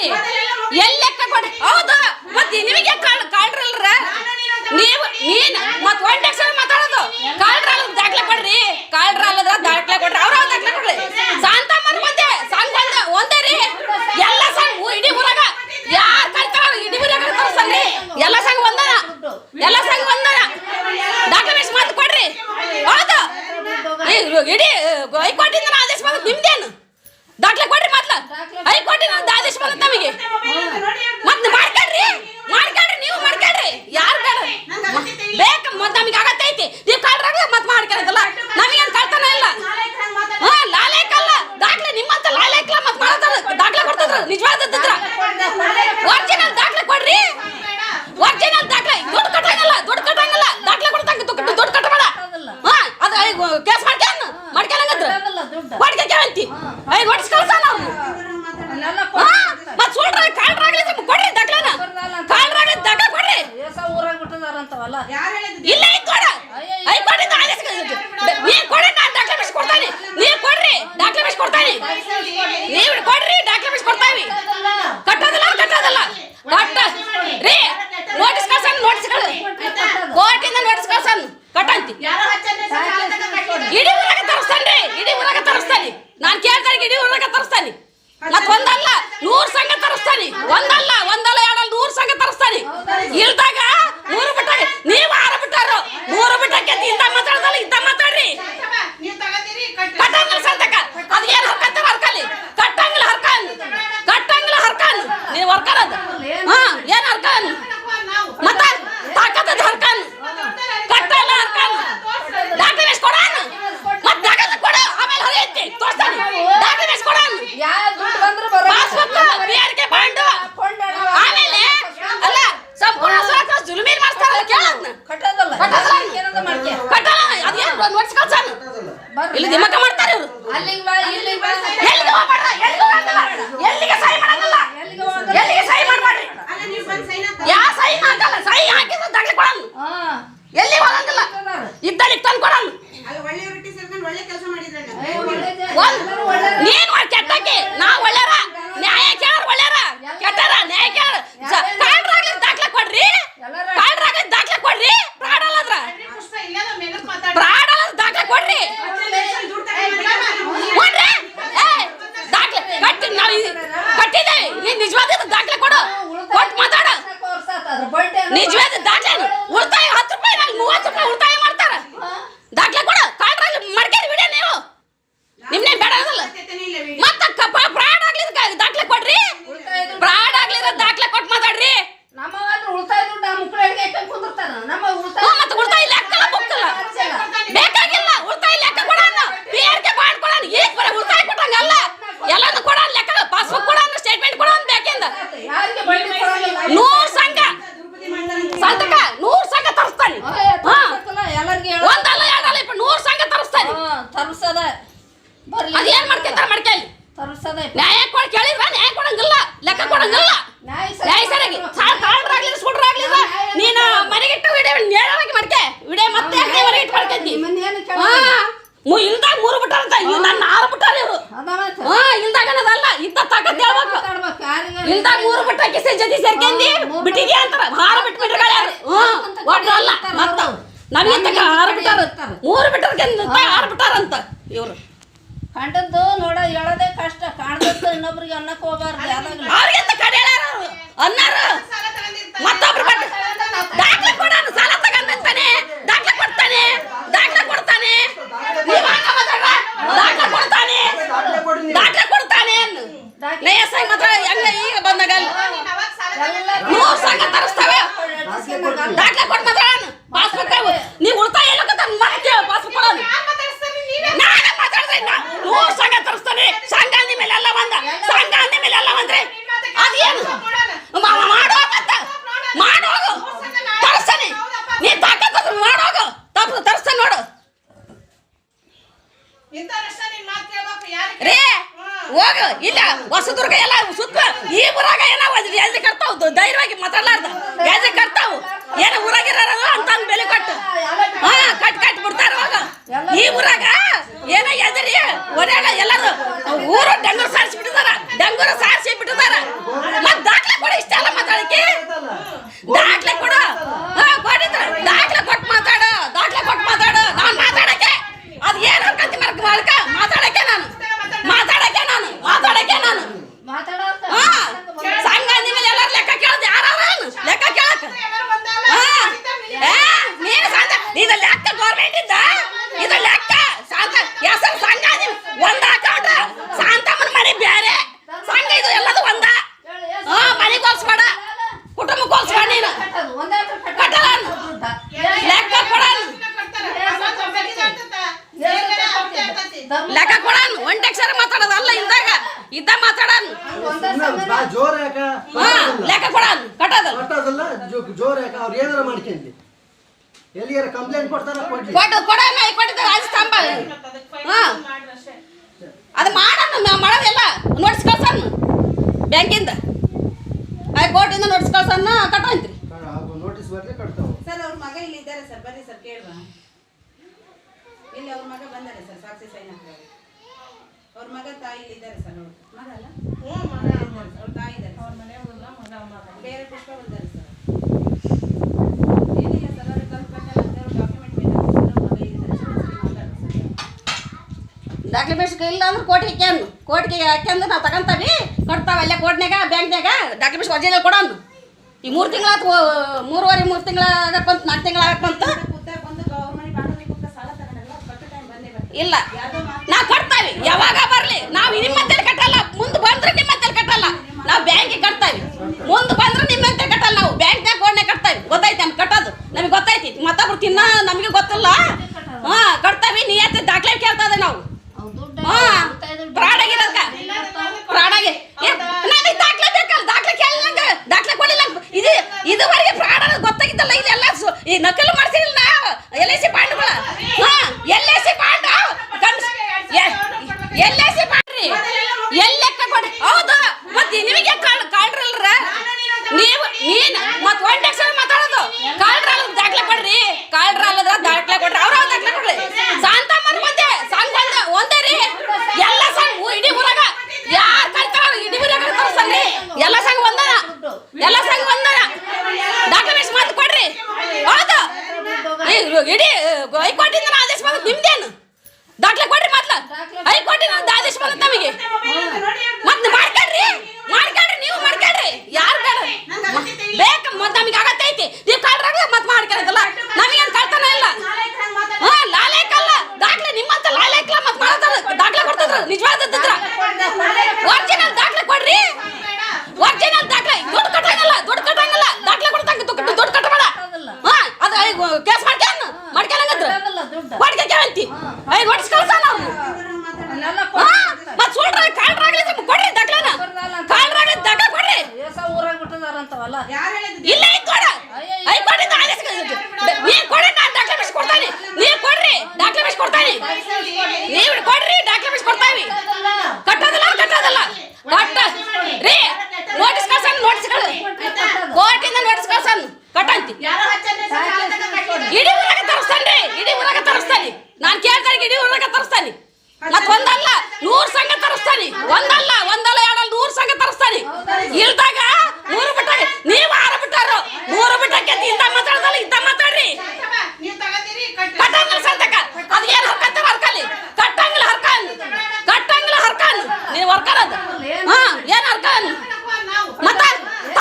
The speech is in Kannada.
ಕೊಡ್ರಿ ಎಲ್ಲಿ ಲೆಕ್ಕ ಕೊಡಿ ಹೌದು. ಮತ್ತೆ ನಿಮಗೆ ಕಾಳ್ ಕಾಳ್ರಲ್ರ ನೀವು ನೀನ್ ಮತ್ ಒಂದ್ ಲಕ್ಷ ಮಾತಾಡೋದು. ಕಾಳ್ರಲ್ಲ ದಾಖಲೆ ಕೊಡ್ರಿ. ಕಾಳ್ರಲ್ಲದ ದಾಖಲೆ ಕೊಡ್ರಿ. ಅವ್ರ ದಾಖಲೆ ಕೊಡ್ರಿ. ಶಾಂತಮ್ಮನ್ ಬಂದೆ. ಸಂಘ ಒಂದ ಒಂದೇ ರೀ. ಎಲ್ಲ ಊ- ಇಡೀ ಊರಾಗ ಯಾರ್ ಕಳ್ತಾರ ಇಡೀ ಊರಾಗ ತೋರ್ಸಲ್ರಿ ಎಲ್ಲ ಸಂಘ ಒಂದನ ಎಲ್ಲ ಸಂಘ ಒಂದನ ಡಾಕ್ಯುಮೆಂಟ್ಸ್ ಮಾತು ಕೊಡ್ರಿ ಹೌದು ಈ ಇಡೀ ಹೈಕೋರ್ಟಿಂದ ಆದೇಶ ಬಂದ ನಿಮ್ದೇನು ದಾಖಲೆ ಕೊಡ್ರಿ ಮೊದ್ಲ ಹೈಕೋರ್ಟಿನ ಒಂದು ಆದೇಶ ಬಂದ ನಮಗೆ ಮತ್ತೆ ಮಾಡ್ಕೊಳ್ರಿ ಮಾಡ್ಕೊಳ್ರಿ ನೀವು ಮಾಡ್ಕೊಳ್ರಿ ಯಾರು ಬೇಡ ಬೇಕು ಮತ್ತೆ ನಮಗೆ ಆಗತ್ತೈತಿ ನೀವು ಕಾಲ್ರಾಗ ಮತ್ತೆ ಮಾಡ್ಕೊಳದಲ್ಲ ನಮಗೇನು ಕಳ್ತನ ಇಲ್ಲ ಹಾ ಲಾಲೇಕಲ್ಲ ದಾಖಲೆ ನಿಮ್ಮಂತ ಲಾಲೇಕಲ್ಲ ಮತ್ತೆ ಮಾಡ್ತಾರ ದಾಖಲೆ ಕೊಡ್ತಿದ್ರ ನಿಜವಾದದ್ರ ಒರಿಜಿನಲ್ ದಾಖಲೆ ಕೊಡ್ರಿ ಒರಿಜಿನಲ್ ದಾಖಲೆ ದುಡ್ಡು ಕಟ್ಟಂಗಿಲ್ಲ ದುಡ್ಡು ಕಟ್ಟಂಗಿಲ್ಲ ದಾಖಲೆ ಕೊಡ್ತಂಗ ದುಡ್ಡು ದುಡ್ಡು ಕಟ್ಟಬೇಡ ಹಾ ಅದು ಕೇಸ್ ಮಾಡ್ಕ್ಯಾನ ಮಾಡ್ಕ್ಯಾನಂಗದ್ರ ಮಾಡ್ಕ್ಯಾಕಂತಿ ಐ ನೋಟಿಸ್ ಕಳ್ಸಾನ ಅವ್ರು ಹಾ ಮತ್ತೆ ಸುಳ್ರ ಕಾಲ್ರಾಗ್ಲಿ ಕೊಡ್ರಿ ದಾಖಲೆನ ಕಾಲ್ರಾಗ್ಲಿ ದಾಖಲೆ ಕೊಡ್ರಿ ಇಲ್ಲ ಐ ಕೊಡ ಐ ಕೊಡಿಂದ ಆದೇಶ ನೀನ್ ಕೊಡ್ರಿ ನಾನು ದಾಖಲೆ ಬಿಡಿಸಿ ಕೊಡ್ತಾನೆ ನೀವ್ ಕೊಡ್ರಿ ದಾಖಲೆ ಬಿಡಿಸಿ ಕೊಡ್ತಾನೆ ನೀವು ಕೊಡ್ರಿ ದಾಖಲೆ ಬಿಡಿಸಿ ಕೊಡ್ತಾವಿ ಕಟ್ಟೋದಿಲ್ಲ ಕಟ್ಟೋದಿಲ್ಲ ಕಟ್ಟ ರೀ ನೋಟಿಸ್ ಕಳ್ಸನ್ ನೋಟಿಸ್ ಕಳ್ಸ ಕೋರ್ಟಿಂದ ನೋಟಿಸ್ ಕಳ್ಸನ್ ಕಟ್ಟಂತಿ ಇಡೀ ಊರಾಗ ತರಿಸ್ತಾನ್ರಿ ಇಡೀ ಊರಾಗ ತರಿಸ್ತಾನೆ ಇಡೀ ಊರಾಗ ತರಿಸ್ತಾನೆ. ಮತ್ ಒಂದಲ್ಲ ನೂರ್ ಸಂಘ ತರಿಸ್ತಾನೆ. ಒಂದಲ್ಲ ಒಂದಲ್ಲ ಎರಡಲ್ಲ ನೂರ್ ಸಂಘ ತರಿಸ್ತಾನೆ. ಇಲ್ದಾಗ ಮೂರು ಬಿಟ್ಟಾಗ ನೀವ್ ಆರ ಬಿಟ್ಟಾರು. ಮೂರು ಬಿಟ್ಟಕ್ಕೆ ಇಂದ ಮಾತಾಡದಲ್ಲ ಇದ್ದ ಮಾತಾಡ್ರಿ. ಕಟ್ಟಂಗಿಲ್ಲ ಸಂತಕ ಅದ್ ಏನ್ ಹರ್ಕಂತಾರ ಹರ್ಕಲಿ ಕಟ್ಟಂಗಿಲ್ಲ ಹರ್ಕನ್ ಕಟ್ಟಂಗಿಲ್ಲ ಹರ್ಕನ್ ನೀವ್ ಹರ್ಕನದ ಹಾ ಏನ್ ಹರ್ಕನ್ ಮತ್ತ ತಾಕತ್ತದ ಹರ್ಕನ್ ಕಟ್ಟಲ್ಲ ಹರ್ಕನ್ ಡಾಕ್ಯುಮೆಂಟ್ಸ್ ಕೊಡಾನ ಮತ್ ದಾಖಲೆ ಕೊಡ ಆಮೇಲೆ ಹರಿಯಂತೆ ತೋರ್ಸ್ತಾನೆ ಡಾಕ್ಯುಮೆಂಟ್ಸ್ ಕೊಡಾನ ಪಾಸ್ಬುಕ್ ಬಿಆರ್ಕೆ ಬಾಂಡು ಆಮೇಲೆ ಅಲ್ಲ ಸಂಪೂರ್ಣ ಸುರಕ್ಷ ಜುಲ್ಮೀನ್ ಮಾಡ್ತಾರಲ್ಲ ಕೇಳದ್ನ ಕಟ್ಟಲ್ಲ ಅದೇನ್ ನೋಟ್ಸ್ ಕಳ್ಸಾನ ಇಲ್ಲಿ ದಿಮಕ ಮಾಡ್ತಾರೆ ಇವ್ರು? ಎಲ್ಲಿಗೆ ಹೋಗ್ಬೇಡ ಎಲ್ಲಿಗೆ ಹೋಗಂಗಿಲ್ಲ ಎಲ್ಲಿಗೆ ಯಾ ಸಹಿ ಹಾಕಲ್ಲ ಸೈ ಹಾಕಿದ್ರೆ ಕೊಡಲ್ಲ ಎಲ್ಲಿ ಹೋಗಂಗಿಲ್ಲ ಇದ್ದಲ್ಲಿ ತಂದು ಕೊಡಲ್ಲ ಒಂದ್ ನೀನ್ ಒಳ್ ಕೆಟ್ಟಕ್ಕೆ ನಾ ಒಳ್ಳೆರ ನ್ಯಾಯ ಕೇಳ ಒಳ್ಳೆರ ಕೆಟ್ಟರ ನ್ಯಾಯ ಕೇಳ ಕಾಡ್ರಾಗ್ಲಿ ದಾಖಲೆ ಕೊಡ್ರಿ ಕಾಡ್ರಾಗ್ಲಿ ದಾಖಲೆ ಕೊಡ್ರಿ ಪ್ರಾಡಲ್ಲದ್ರ ಪ್ರಾಡಲ್ಲ ದಾಖಲೆ ಕೊಡ್ರಿ ಕೊಡ್ರಿ ಏ ದಾಖಲೆ ಕಟ್ಟಿ ನಾವು ಇದು- ಕಟ್ಟಿದ್ದೇವೆ ನೀನ್ ನಿಜವಾದ ದಾಖಲೆ ಕೊಡು ಕೊಟ್ಟು ಮಾತಾಡ ನಿಜವಾದ ದಾಖಲೆ ಉಳಿತಾಯ ಹತ್ತು ರೂಪಾಯಿ ಮೂವತ್ತು ರೂಪಾಯಿ ಉಳಿತಾಯ ಮಾಡ್ತಾರ. ದಾಖಲೆ ಕೊಡು ಕಾಡ್ರಾಗ್ಲಿ ಮಾಡ್ಕೇರಿ ಬಿಡಿ ನೀವು ನಿಮ್ನೆ ಬೇಡ ಅದಲ್ಲ ಮತ್ತ ಪ್ರಾಡ್ ಆಗ್ಲಿದ ದಾಖಲೆ ಕೊಡ್ರಿ ಪ್ರಾಡ್ ಆಗ್ಲಿದ ದಾಖಲೆ ಕೊಟ್ಟು ಮಾತಾಡ್ರಿ ಹ್ಞೂ ಮತ್ತೆ ಉಳಿತಾಯ ಲೆಕ್ಕಲ್ಲ ಬುಕ್ಕಲ್ಲ ಬೇಕಾಗಿಲ್ಲ ಉಳಿತಾಯ ಲೆಕ್ಕ ಕೊಡೋಣ ಪಿ ಆರ್ ಕೆ ಬಾಂಡ್ ಕೊಡೋಣ ಈಗ ಬರೀ ಉಳಿತಾಯ ಕೊಟ್ಟಂಗಲ್ಲ ಎಲ್ಲಾನು ಕೊಡೋಣ ಲೆಕ್ಕ ಪಾಸ್ಬುಕ್ ಕೊಡೋಣ ಸ್ಟೇಟ್ಮೆಂಟ್ ಕೊಡೋಣ ಬೇಕಿಂದ ನೂರ್ ಸಂಘ ಸಂತಕ ನೂರ್ ಸಂಘ ತರಿಸ್ತಾನೆ ಹಾ ಒಂದಲ್ಲ ಎರಡಲ್ಲ ಇಪ್ಪ ನೂರ್ ಸಂಘ ತರಿಸ್ತಾನೆ ತರ್ಸದ? ಬರ್ಲಿ. ಅದೇನ್ ಮಾಡ್ಕೇಳಿ ಮಾಡ್ಕೊಳ್ಳಿ ತರ್ಸದ ನ್ಯಾಯ ಕೊಡ್ ಕೇಳಿದ್ರ ನ್ಯಾಯ ಕೊಡಂಗಿಲ್ಲ. ಲೆಕ್ಕ ಕೊಡಂಗಿಲ್ಲ. ನ್ಯಾಯ ಸರಿಯಾಗಿ ಕಾಳ್ರಾಗ್ಲಿ ಸುಡ್ರಾಗ್ಲಿ ನೀನು ಮನೆಗಿಟ್ಟು ವಿಡಿಯೋ ನೇರವಾಗಿ ಮಾಡ್ಕೆ. ವಿಡಿಯೋ ಮತ್ತೆ ಯಾಕೆ ಹೊರಗೆ ಇಟ್ಟು ಮಾಡ್ಕೊಂತಿ ಮು ಇಲ್ದಾಗ ಮೂರು ಬಿಟ್ಟಾರಂತ ಇಲ್ಲಿ ನನ್ನ ಆರು ಬಿಟ್ಟಾರ ಇವರು. ಹಾ ಇಲ್ದಾಗ ಅನ್ನೋದಲ್ಲ ಇಂತ ತಾಕತ್ ಹೇಳ್ಬೇಕು. ಇಲ್ದಾಗ ಮೂರು ಬಿಟ್ಟ ಕಿಸೆ ಜೊತೆ ಸೇರ್ಕೊಂಡಿ ಬಿಟ್ಟಿಗೆ ಅಂತಾರ. ಆರು ಬಿಟ್ಟು ಬಿಟ್ಟರೆ ಹ್ಮ್ ಒಟ್ಟು ಅಲ್ಲ ಮತ್ತ ನಮಗೆ ಆರು ಬಿಟ್ಟಾರ. ಮೂರು ಬಿಟ್ಟಾರ ಹಾರ ಬಿಟ್ಟಾರಂತ ಇವ್ರು. ಕಂಡದ್ದು ನೋಡ ಹೇಳೋದೇ ಕಷ್ಟ. ಕಾಣ್ದದ್ದು ಇನ್ನೊಬ್ರಿಗೆ ಅನ್ನಕ್ಕೆ ಹೋಗ್ಬಾರ್ದು. ಅವ್ರಿಗೆಂತ ಕಡೆ ಅನ್ನಾರು? ಮತ್ತೊಬ್ರು ದಾಖಲೆ ಕೊಡೋಣ ಸಾಲ ತಗೊಂಡಂತಾನೆ ದಾಖಲೆ ಕೊಡ್ತಾನೆ. ದಾಖಲೆ ಕೊಡ್ತಾನೆ. ದಾಖಲೆ ಕೊಡ್ತಾನೆ. ದಾಖಲೆ ಕೊಡ್ತಾನೆ ಮಾತ್ರ ಈಗ ಬಂದಾಗ ಮೂರು ಸಂಘ ತರಿಸ್ತವೆ. ದಾಖಲೆ ಕೊಟ್ಟು ಪಾಸ್ಬುಕ್ ನೀವು ಉಳಿತಾಯ ಎಲ್ಲ ಮತ್ತೆ ಪಾಸ್ಬುಕ್ ಕೊಡೋಣ ನಾನೇ ಮಾತಾಡ್ದೆ ನಾ ನೂರ್ ಸಂಘ ತರಿಸ್ತಾನೆ ಸಂಘ ಅಂದ ಮೇಲೆ ಎಲ್ಲ ಬಂದ ಸಂಘ ಅಂದ ಮೇಲೆ ಎಲ್ಲ ಬಂದ್ರೆ ಅದೇನು ಮಾ- ಮಾಡೋ ಮತ್ತ ಮಾಡೋಗು ತರಿಸ್ತಾನೆ ನೀ ತಾಕತ್ತ ಮಾಡೋಗು ತಪ್ಪ ತರಿಸ್ತಾನೆ ನೋಡು ರೇ ಹೋಗು ಇಲ್ಲ ಹೊಸದುರ್ಗ ಎಲ್ಲ ಸುತ್ತ ಈ ಊರಾಗ ಏನಾವ ಧೈರ್ಯವಾಗಿ ಮಾತಾಡ್ಲಾರ್ದ ಲೆಕ್ಕ ಕೊಡನ್ ಒಂಟ ಅಕ್ಷರ ಮಾತಾಡೋದು ಅಲ್ಲ ಇದ್ದಾಗ. ಇದ್ದ ಮಾತಾಡನ್. ಜೋರ ಯಾಕ? ಹಾ ಲೆಕ್ಕ ಕೊಡನ್ ಕಟ್ಟೋದಲ್ಲ ಕಟ್ಟೋದಲ್ಲ ಜೋರ ಯಾಕ? ಅವ್ರು ಏನಾರ ಮಾಡ್ಕೊಂಡಿ ಎಲ್ಲಿಯಾರ ಕಂಪ್ಲೇಂಟ್ ಕೊಡ್ತಾರ ಕೊಡ್ಲಿ. ಕೊಟ್ಟು ಕೊಡೋಣ ಕೊಟ್ಟಿದ್ದಾರೆ ಅದು ಸ್ತಂಭ ಹಾ. ಅದು ಮಾಡೋಣ ಮಾಡೋದೆಲ್ಲ. ನೋಟ್ಸ್ ಕಳ್ಸನ್. ಬ್ಯಾಂಕಿಂದ. ಆ ಕೋರ್ಟಿಂದ ನೋಟ್ಸ್ ಕಳ್ಸನ್ನ ಕಟ್ಟೋಯ್ತ್ರಿ ನೋಟಿಸ್ ಬರ್ಲಿ ಕಟ್ತಾವ. ಸರ್ ಅವ್ರ ಮಗ ಇಲ್ಲಿದ್ದಾರೆ ಸರ್. ಬನ್ನಿ ಸರ್ ಕೇಳುವ. ಅವ್ರ ಮಗ ಬಂದಾರೆ ಸರ್ ಸಾಕ್ಷಿ ಸೈನ್ ಹಾಕ್ತಾರೆ ಅವ್ರ. ಮಗ ತಾಯಿ ಇದ್ದಾರೆ ಸರ್ ಅವ್ರು ಮಗ ಅಲ್ಲ? ಅವ್ರ ತಾಯಿ ಇದ್ದಾರೆ ಬೇರೆ ಪುಷ್ಪ ಬಂದಾರೆ ಸರ್. ಅವ್ರು ಮಗ ದಾಖಲೆ ಬೇಸಿಗೆ ಇಲ್ಲ ಅಂದ್ರೆ ಕೋರ್ಟಿಗೆ ಹಾಕ್ಯಾನು ಕೋರ್ಟಿಗೆ ಹಾಕ್ಯಂದ್ರೆ ನಾವು ತಗೊಂತಾವಿ ಕೊಡ್ತಾವ ಅಲ್ಲೇ ಕೋರ್ಟ್ನಾಗ ಬ್ಯಾಂಕ್ನಾಗ ಡಾಕ್ಯುಮೆಂಟ್ಸ್ ಬೇಸಿಗೆ ಒರಿಜಿನಲ್ ಕೊಡೋನು. ಈ ಮೂರು ತಿಂಗಳ ಮೂರುವರೆ ಮೂರು ತಿಂಗಳ ಆಗಕ್ಕಂತ ನಾಲ್ಕು ತಿಂಗಳ ಆಗಕ್ಕಂತ ಕೂತ ಬಂದು ಗೌರ್ಮೆಂಟ್ ಬಾಂಧವ್ಯ ಕೂತ ಸಾಲ ತಗೊಂಡಲ್ಲ ಅವ್ರು ಕಟ್ಟೋ ಟೈಮ್ ಬಂದೇ ಬರ್ತದೆ ಇಲ್ಲ. ನಾವು ಕಟ್ತಾವಿ ಯಾವಾಗ ಬರಲಿ? ನಾವು ನಿಮ್ಮ ನಿಮ್ಮಂತೇಳಿ ಕಟ್ಟಲ್ಲ. ಮುಂದೆ ಬಂದ್ರೆ ನಿಮ್ಮಂತೇಳಿ ಕಟ್ಟಲ್ಲ. ನಾವು ಬ್ಯಾಂಕಿಗೆ ಕಟ್ತಾವಿ. ಮುಂದೆ ಬಂದ್ರೆ ಮತ್ತೆ ಕಟ್ಟಲ್ಲ ನಾವು. ಬ್ಯಾಂಕ್ನಾಗ ಗೋಡ್ನೆ ಕಟ್ತಾವಿ. ಗೊತ್ತೈತಿ ನಮ್ಗೆ ಕಟ್ಟೋದು? ನಮಗೆ ಗೊತ್ತೈತಿ ಮತ್ತೊಬ್ರು ತಿನ್ನ ನಮಗೆ ಗೊತ್ತಿಲ್ಲ. ಹಾ ಕಟ್ತಾವಿ. ನೀ ದಾಖಲೆ ಕೇಳ್ತದೆ ನಾವು? ಹಾಂ ಆಗಿ ಏ, ನನಗೆ ದಾಖಲೆ ಬೇಕಲ್ಲ. ದಾಖಲೆ ಕೇಳಿಲ್ಲ ದಾಖಲೆ ಕೊಡಿಲ್ಲ ಇದು ಇದುವರೆಗೆ ಅನ್ನೋದು ಗೊತ್ತಾಗಿದ್ದಲ್ಲ. ಇದೆಲ್ಲ ಈ ನಕಲು ಮಾಡ್ಸಿಲ್ಲ ನಾವು. ಎಲ್ ಐ ಸಿ ಬಾಂಡ್ಗಳ ಹಾಂ L I C bond L ಮಾಡ್ರಿ. ಎಲ್ಲ ಎಲ್ಲಿ ಲೆಕ್ಕ ಕೊಡ್ರಿ? ಹೌದು. ಮತ್ತೆ ನಿಮಗೆ ಕಾಳ್ರಲ್ರ ನೀವು ನೀನ್ ಮತ್ತೆ ಲಕ್ಷ ಮಾತಾಡೋದು ಕಾಳ್ರಲ್ಲ ದಾಖಲೆ ಕೊಡ್ರಿ ಕಾಳ್ರಲ್ಲದ ದಾಖಲೆ ಕೊಡ್ರಿ ಅವ್ರ ದಾಖಲೆ ಕೊಡ್ರಿ ಶಾಂತಮ್ಮನ್ ಬಂದೆ ಸಂಘ ಒಂದ ಒಂದೇ ರೀ ಎಲ್ಲ ಸಂಘ ಊ- ಇಡೀ ಊರಾಗ ಯಾರ್ ಕಲ್ತಾರ ಇಡೀ ಊರಾಗ ತೋರ್ಸಲ್ರಿ ಎಲ್ಲ ಸಂಘ ಒಂದನ ಎಲ್ಲ ಸಂಘ ಒಂದನ ದಾಖಲೆ ಬೇಸ್ ಮಾತು ಕೊಡ್ರಿ ಹೌದು ಈ ಇಡೀ ಹೈಕೋರ್ಟಿಂದ ಆದೇಶ ಬಂದ ನಿಮ್ದೇನು ದಾಖಲೆ ಕೊಡ್ರಿ ಮೊದ್ಲ ಹೈಕೋರ್ಟಿನ ಆದೇಶ ಬಂದ ತಮಗೆ. ಮತ್ತೆ ಮಾಡ್ಕೊಳ್ರಿ ಮಾಡ್ಕೊಳ್ರಿ, ನೀವು ಮಾಡ್ಕೊಳ್ರಿ. ಯಾರು ಬೇಡ. ಬೇಕ ಮತ್ತೆ ನಮಗೆ ಆಗತ್ತೈತಿ. ನೀವು ಕಳ್ರಾಗ ಮತ್ತೆ ಮಾಡ್ಕೊಳದಲ್ಲ ನಮಗೇನು ಕಳ್ತನ ಇಲ್ಲ. ಹಾ, ಲಾಲೇಕಲ್ಲ. ದಾಖಲೆ ನಿಮ್ಮಂತ ಲಾಲೇಕಲ್ಲ ಮತ್ತೆ ಮಾಡ್ತಾರ ದಾಖಲೆ ಕೊಡ್ತಾರ ನಿಜವಾದದ್ರ ಒರಿಜಿನಲ್ ದಾಖಲೆ ಕೊಡ್ರಿ ಒರಿಜಿನಲ್ ದಾಖಲೆ ದುಡ್ಡು ಕಟ್ಟಂಗಿಲ್ಲ ದುಡ್ಡು ಕಟ್ಟಂಗಿಲ್ಲ ದಾಖಲೆ ಕೊಡ್ತಂಗ ದುಡ್ಡು ದುಡ್ಡು ಕಟ್ಟಬೇಡ ಹಾ ಅದು ಕೇಸ್ ಮಾಡ್ಕ್ಯಾನ ಮಾಡ್ಕ್ಯಾನಂಗದ್ರ ಅದಲ್ಲ ದುಡ್ಡು ಕೊಡ್ಕೇವಂತಿ ಐ ನೋಟಿಸ್ ಕಳ್ಸಾನ ಅವ್ರು ಅಲ್ಲೆಲ್ಲ ಹಾ ಮತ್ ಸುಳ್ರ ಕಾಲ್ರಾಗ್ಲಿ ನಿಮ್ಗೆ ಕೊಡ್ರಿ ದಾಖಲೆನ ಕಾಲ್ರಾಗ್ಲಿ ದಾಖಲೆ ಕೊಡ್ರಿ ಏಸ ಊರಾಗ ಬಿಟ್ಟದಾರಂತವಲ್ಲ ಯಾರು